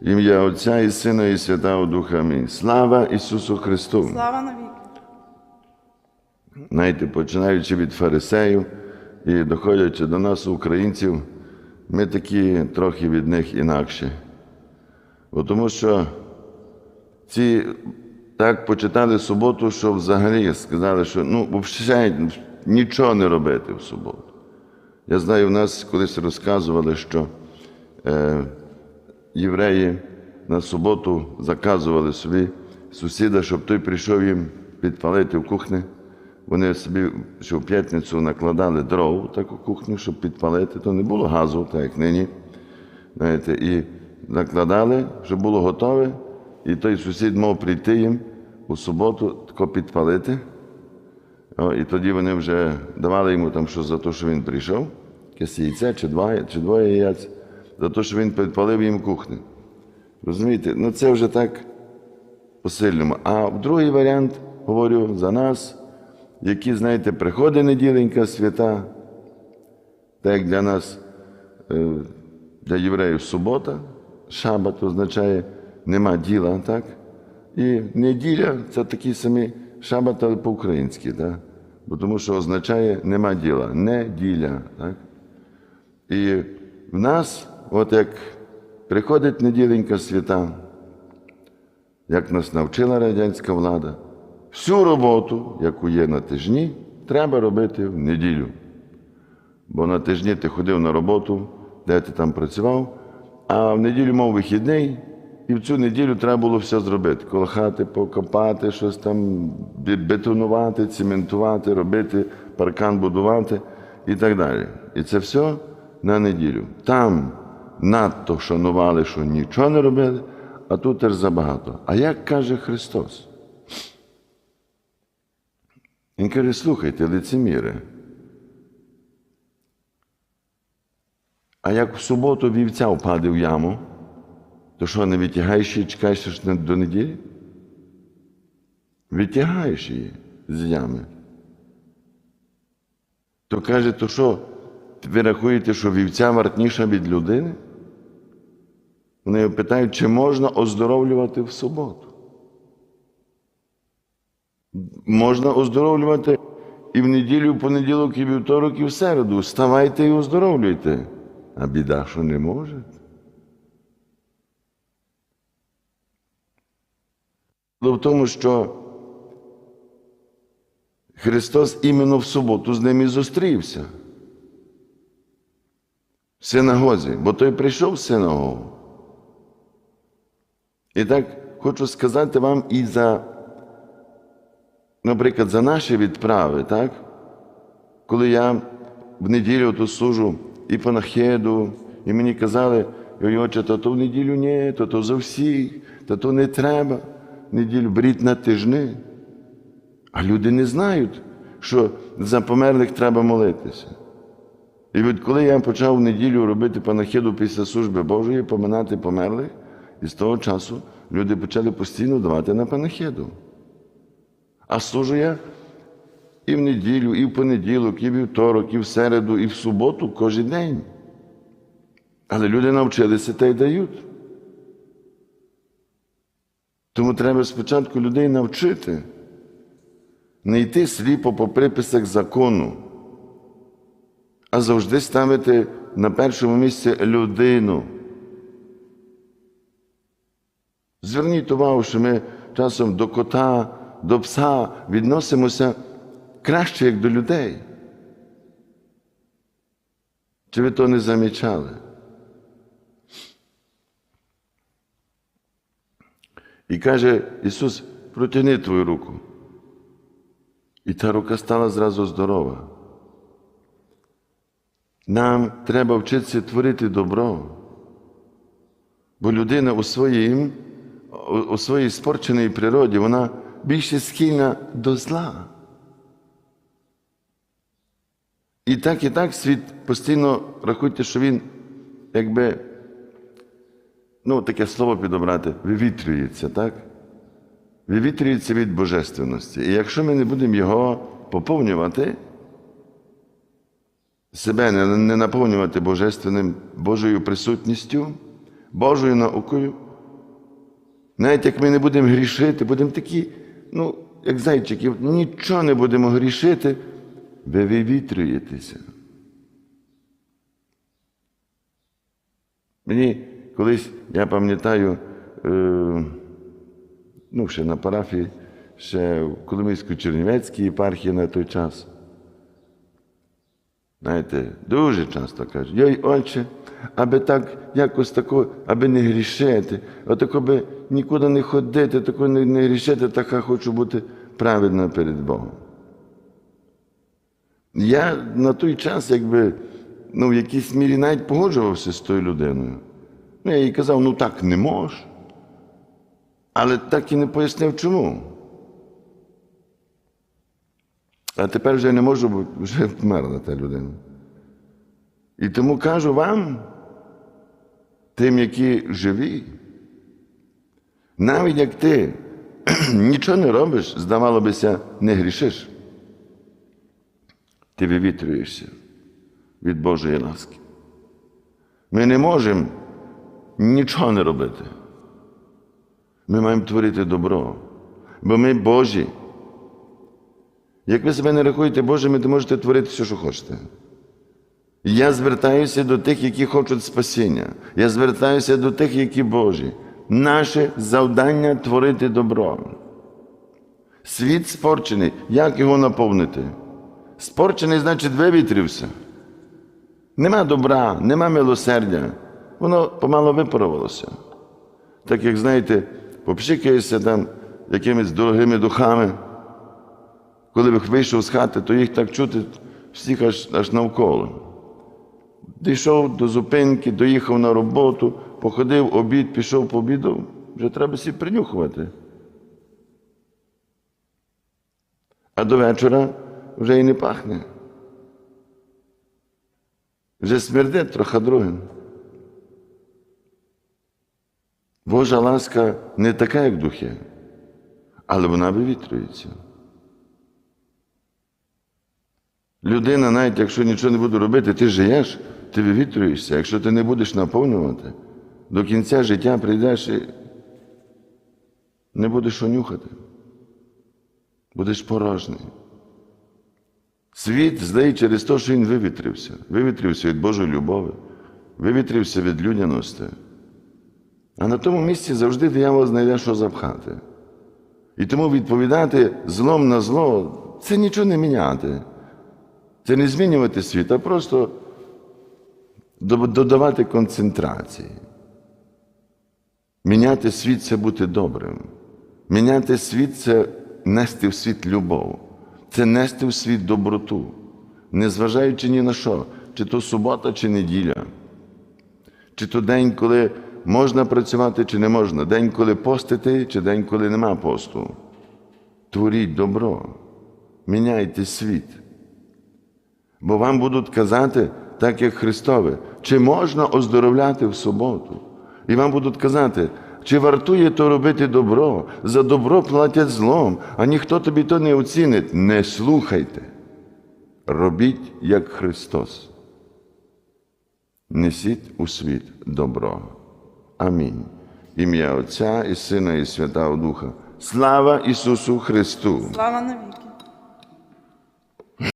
Ім'я Отця і Сина, і Святого Духа. Амінь. Слава Ісусу Христу! Слава навіки. Знаєте, починаючи від фарисеїв і доходячи до нас, українців, ми такі трохи від них інакші. Бо тому що ці так почитали суботу, що взагалі сказали, що ну, взагалі нічого не робити в суботу. Я знаю, в нас колись розказували, що е, євреї на суботу заказували собі сусіда, щоб той прийшов їм підпалити в кухні. Вони собі що в п'ятницю накладали дров таку кухню, щоб підпалити, то не було газу, так як нині. Знаєте, і накладали, щоб було готове, і той сусід мав прийти їм у суботу тако підпалити. О, і тоді вони вже давали йому там щось за те, що він прийшов, якесь яйце чи, два, чи двоє яєць, за те, що він підпалив їм кухню. Розумієте? Ну це вже так по-сильному. А другий варіант, говорю, за нас, які, знаєте, приходить неділенька свята, так як для нас, е, для євреїв субота, шабат означає нема діла, так? І неділя це такі самі шабат, але по-українськи, так? Бо тому що означає нема діла, неділя. Так? І в нас, от як приходить неділенька свята, як нас навчила радянська влада, всю роботу, яку є на тижні, треба робити в неділю. Бо на тижні ти ходив на роботу, де ти там працював, а в неділю мав вихідний, і в цю неділю треба було все зробити: колохати, покопати, щось там бетонувати, цементувати, робити, паркан будувати і так далі. І це все на неділю. Там надто шанували, що нічого не робили, а тут теж забагато. А як каже Христос? Він каже, слухайте, лицеміри. А як в суботу вівця впаде в яму, то що, не витягаєш її, чекаєш до неділі? Витягаєш її з ями. То каже, то що, ви рахуєте, що вівця вартніша від людини? Вони його питають, чи можна оздоровлювати в суботу? Можна оздоровлювати і в неділю, і в понеділок, і вівторок, і в середу. Вставайте і оздоровлюйте. А біда, що не може. В тому, що Христос іменно в суботу з ними зустрівся. В синагозі, бо той прийшов в синагогу. І так хочу сказати вам і за, наприклад, за наші відправи, так? Коли я в неділю то служу і панахиду, і мені казали, «Ой, отче, то то в неділю ні, то то за всіх, то то не треба. Неділю беріть на тижни. А люди не знають, що за померлих треба молитися. І від коли я почав в неділю робити панахиду після служби Божої, поминати померлих, і з того часу люди почали постійно давати на панахиду. А служу я і в неділю, і в понеділок, і вівторок, і в середу, і в суботу кожен день. Але люди навчилися та й дають. Тому треба спочатку людей навчити, не йти сліпо по приписах закону, а завжди ставити на першому місці людину. Зверніть увагу, що ми часом до кота, до пса відносимося краще, як до людей. Чи ви то не замічали? І каже Ісус, протягни твою руку. І та рука стала зразу здорова. Нам треба вчитися творити добро. Бо людина у своїм, у- своїй спорченій природі, вона більше схильна до зла. І так, і так світ постійно рахуйте, що він якби, ну, таке слово підобрати, вивітрюється, так? Вивітрюється від божественності. І якщо ми не будемо його поповнювати, себе не наповнювати божественним Божою присутністю, Божою наукою, Навіть як ми не будемо грішити, будемо такі, ну, як зайчики, нічого не будемо грішити, ви вивітрюєтеся. Мені колись, я пам'ятаю, е, ну, ще на парафії, ще в Коломийсько-Чернівецькій єпархії на той час. Знаєте, дуже часто кажуть, йой, отче, аби так якось тако, аби не грішити, отако би нікуди не ходити, тако не, не грішити, така хочу бути праведна перед Богом. Я на той час, якби, ну, в якійсь мірі навіть погоджувався з тою людиною. Ну, я їй казав, ну так не можеш. Але так і не пояснив, чому. А тепер вже не можу, бо вже вмерла та людина. І тому кажу вам, тим, які живі, навіть як ти нічого не робиш, здавало бися, не грішиш, ти вивітрюєшся від Божої ласки. Ми не можемо нічого не робити. Ми маємо творити добро, бо ми Божі. Як ви себе не рахуєте Божими, то можете творити все, що хочете. Я звертаюся до тих, які хочуть спасіння. Я звертаюся до тих, які Божі. Наше завдання творити добро. Світ спорчений. Як його наповнити? Спорчений, значить, вивітрився. Нема добра, нема милосердя. Воно помало випарувалося. Так як, знаєте, попшикаєшся там якимись дорогими духами. Коли вийшов з хати, то їх так чути всіх аж, аж навколо. Дійшов до зупинки, доїхав на роботу, походив обід, пішов пообідав, вже треба всі принюхувати. А до вечора вже і не пахне. Вже смердить трохи другим. Божа ласка не така, як духи, але вона вивітрюється. Людина, навіть якщо нічого не буде робити, ти живеш, ти вивітрюєшся. Якщо ти не будеш наповнювати, до кінця життя прийдеш і не будеш що нюхати. Будеш порожній. Світ злий через те, що він вивітрився. Вивітрився від Божої любові, вивітрився від людяності. А на тому місці завжди диявол знайде, що запхати. І тому відповідати злом на зло це нічого не міняти. Це не змінювати світ, а просто додавати концентрації. Міняти світ це бути добрим. Міняти світ це нести в світ любов, це нести в світ доброту, незважаючи ні на що, чи то субота, чи неділя, чи то день, коли можна працювати, чи не можна, день, коли постити, чи день, коли нема посту. Творіть добро, міняйте світ. Бо вам будуть казати, так як Христове, чи можна оздоровляти в суботу. І вам будуть казати, чи вартує то робити добро, за добро платять злом, а ніхто тобі то не оцінить. Не слухайте. Робіть, як Христос. Несіть у світ добро. Амінь. Ім'я Отця і Сина, і Святого Духа. Слава Ісусу Христу! Слава навіки.